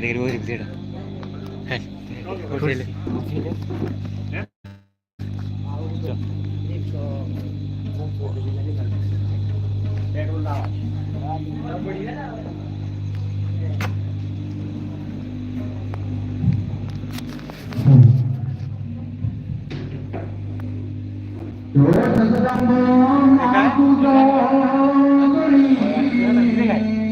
దగ్గర ఊరికి తీడు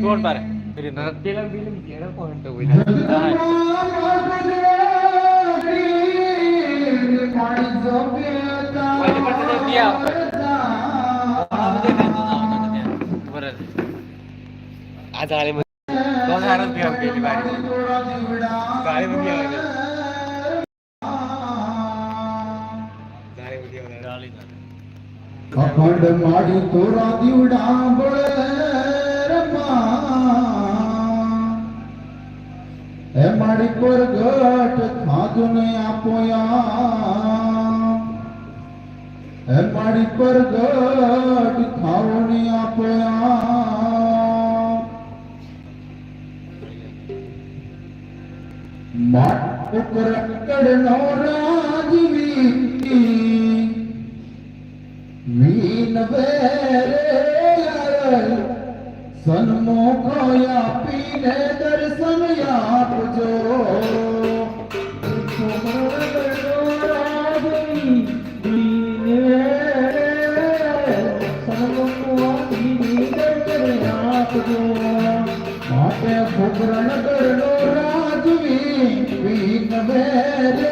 Tuan bareng. Trinidad bilang bilang kira kok untuk wina. आज आले दोन हजार रुपये आपली गाडी गाडी मध्ये गाडी मध्ये गाडी ಮಾಡಿ ತೋರಾದಿ ಉಡಾಂಬಳೆ હે માડી પર ગટ ખાધું ને આપોયા. હે માડી પર ગટ ખાવો ને આપોયા. માટ ઉપર કડનો રાજવી વીન વેરે સન્મુખ આપીને દર્શન આપજો માટે ફુકરણ કરનો રાજવી મીન વેરે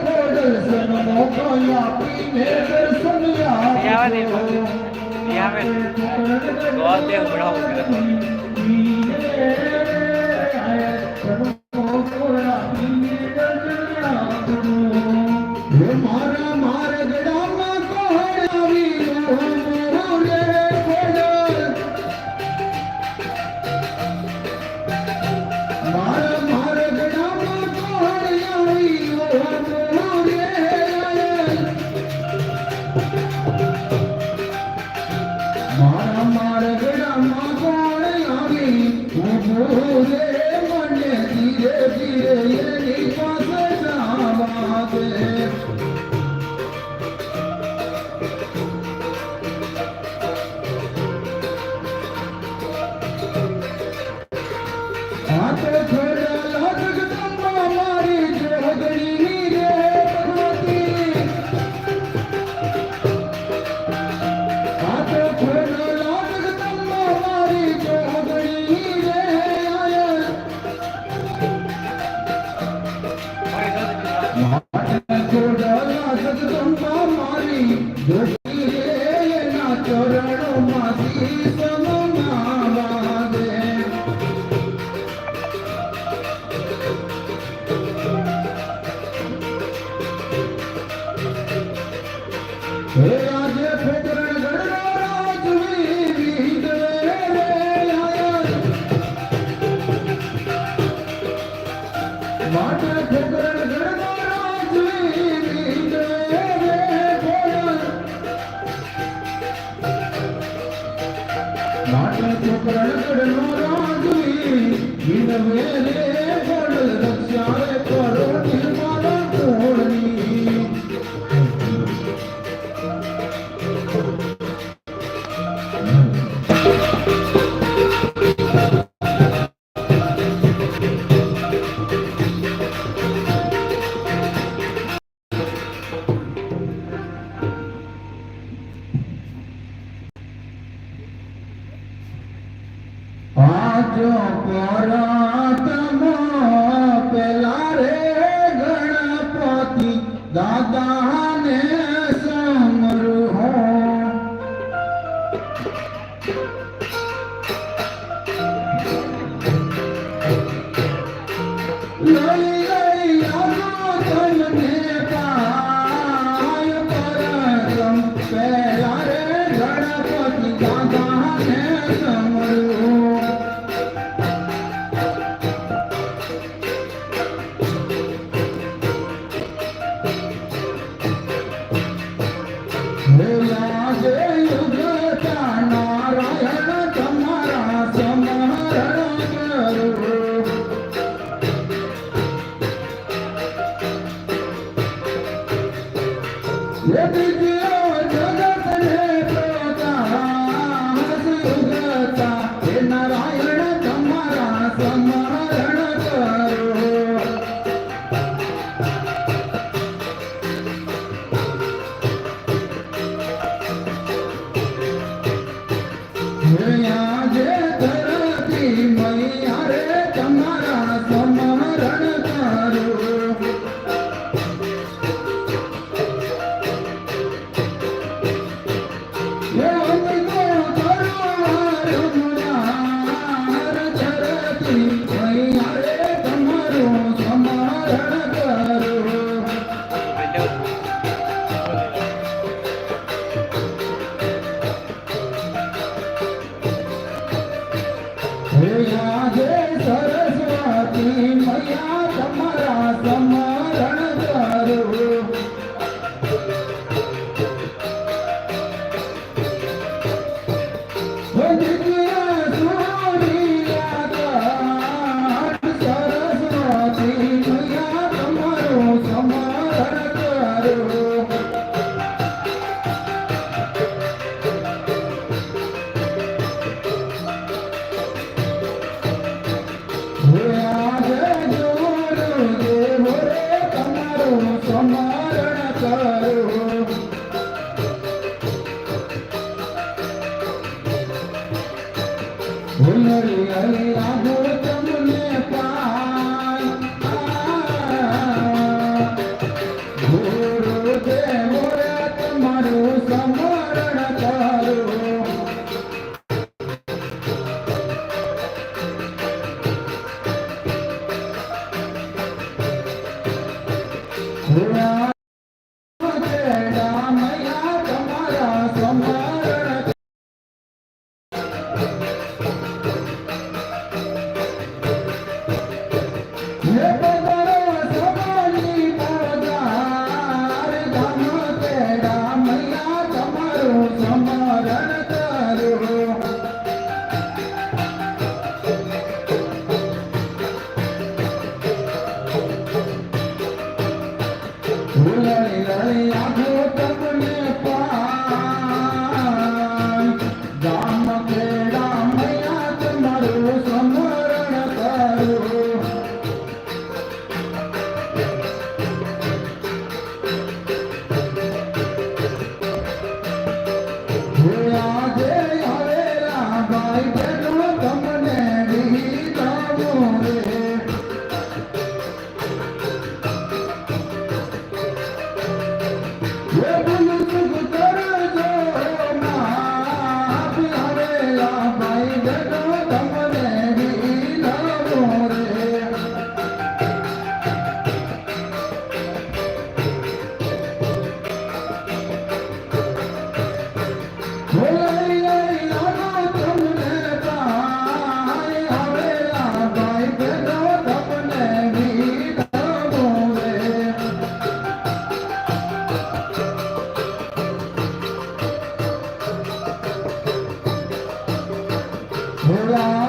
ખોડલ સન્મુખ આપીને દર્શન આવા દે આપજો. આવે તો તે બડાવો મારા Thank you. Senhor. તમારું સ્મરણ આજે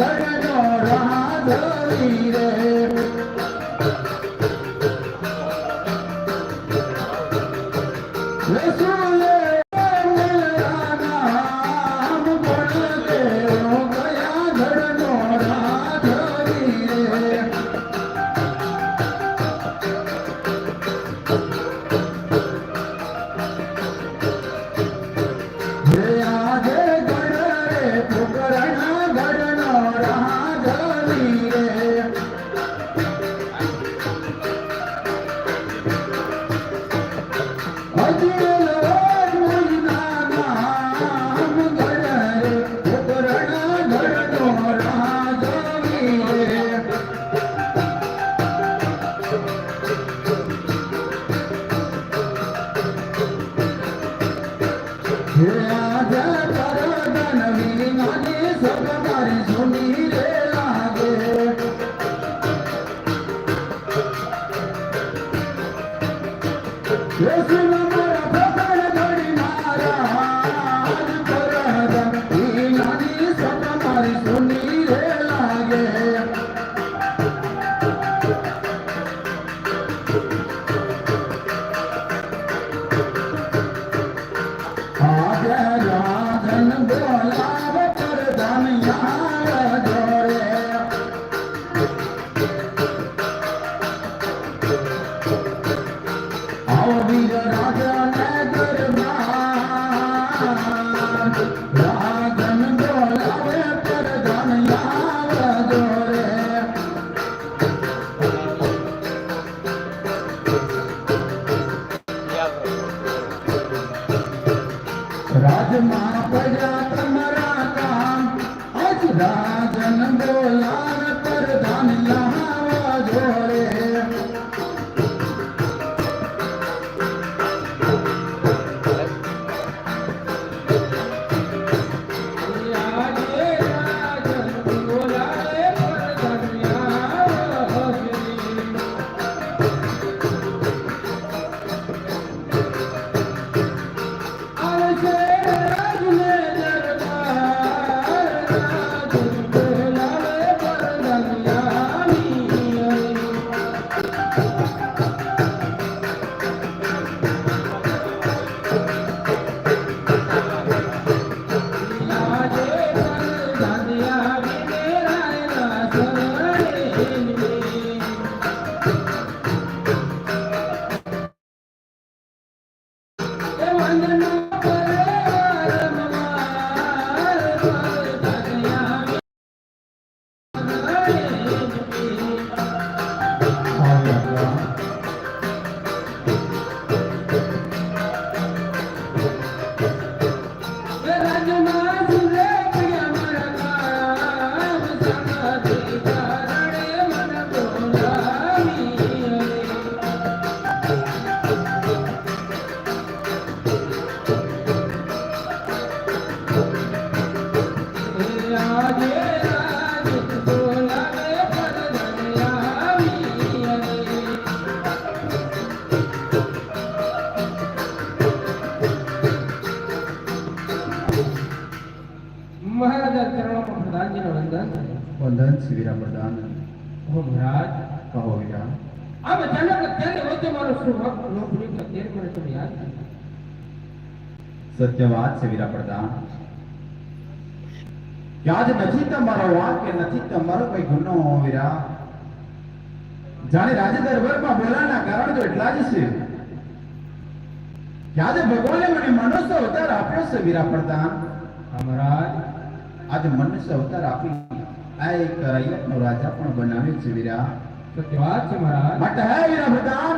ગયા ધડનો રાધવી રે. I'm gonna move. વંદન શિવિરા પ્રધાન હો મહારાજ કહો વીરા આમ અચાનક અત્યારે વચ્ચે મારો ભૂલી ગયો તેર મને આજ નથી તમારો વાંક કે નથી તમારો કોઈ ગુનો વીરા જાણે રાજા દરબારમાં બોલાના કારણ તો એટલા જ છે. યાદ ભગવાને મને મનુષ્ય અવતાર આપ્યો છે વીરા પ્રધાન. અમરાજ આજે મનુષ્ય અવતાર આપી. આ એક રૈયતનો રાજા પણ બનાવ્યો છે વીરા સત્ય વાત છે મહારાજ. માટે હે વીરા પ્રધાન.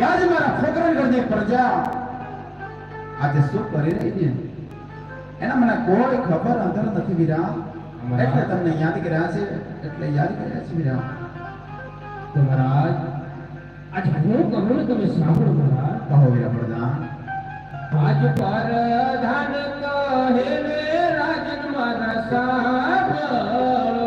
યાદ મારા ફોકરણ કરતી પ્રજા. આજે શું કરી રહી છે? એના મને કોઈ ખબર અંદર નથી વિરામ. એટલે તમને યાદ કર્યા છે? એટલે યાદ કર્યા છે વિરામ. તો મહારાજ આજ હું કહું તમે સાંભળો મહારાજ. કહો વિરા પ્રધાન આજ પર ધન કહે રાજન મારા સાંભળી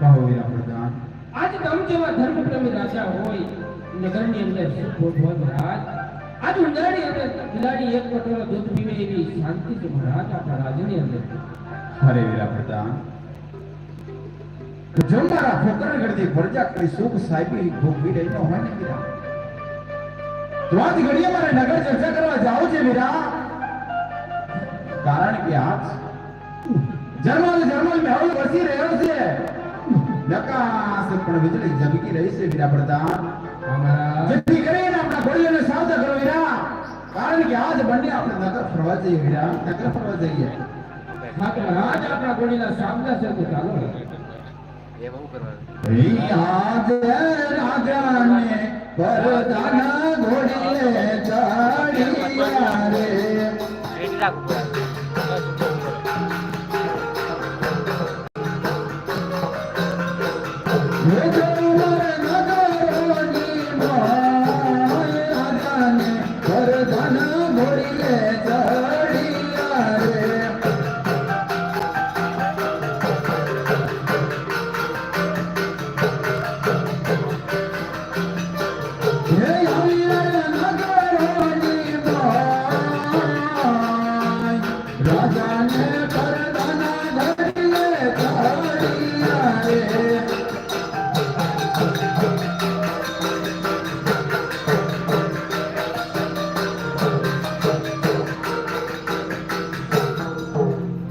કહો વીરા પ્રધાન આજ તમ જેવા ધર્મપ્રેમી રાજા હોય નગરની અંદર સુખ ભોગવો મહારાજ. આજ ઉંદાડી અને બિલાડી એક કટોરો દૂધ પીવે એવી શાંતિ છે મહારાજ આપણા રાજની અંદર. હરે વીરા પ્રધાન જો મારા ફોકરણ કરતી પ્રજા કરી સુખ સાહેબી ભોગવી રહી ન હોય ને વીરા. તો આજ ઘડીએ મારે નગર ચર્ચા કરવા જાવ છે વીરા. કારણ કે આજ જન્મ જન્મ મેળો વસી રહ્યો છે. નકાસ પણ વીજળી ઝબકી રહી છે વીરા પડતા. જેથી કરીને આપણા ઘોડીઓને શાંત કરો વીરા. કારણ કે આજ બંને આપણે નગર ફરવા જઈએ વીરા નગર ફરવા જઈએ. આજ આપણા ઘોડીના સામના છે તો ચાલો. એ બહુ કરવાનું ઈ આજ રાજાને પરદાના ઘોડીએ ચડિયા રે.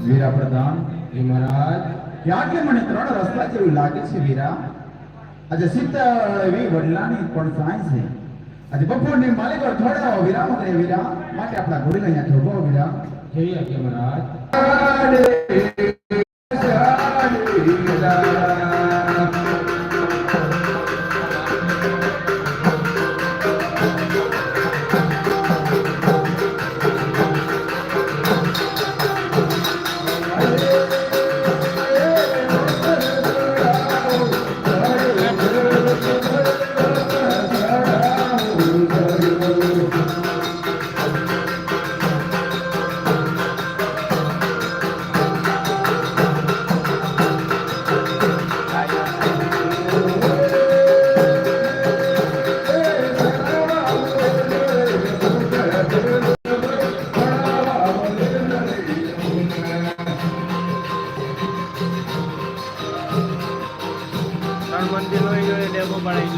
વીરા પ્રધાન એ મહારાજ, ક્યાં કે મને ત્રણ રસ્તા જેવું લાગે છે વીરા? આજે એવી વડલાની પણ સાંજ છે. આજે બપોરની માલિકો થોડા વિરામ કરે વીરા, માટે આપણા ઘોડીને અહીંયા થોભો વીરા. જઈએ કે મહારાજ.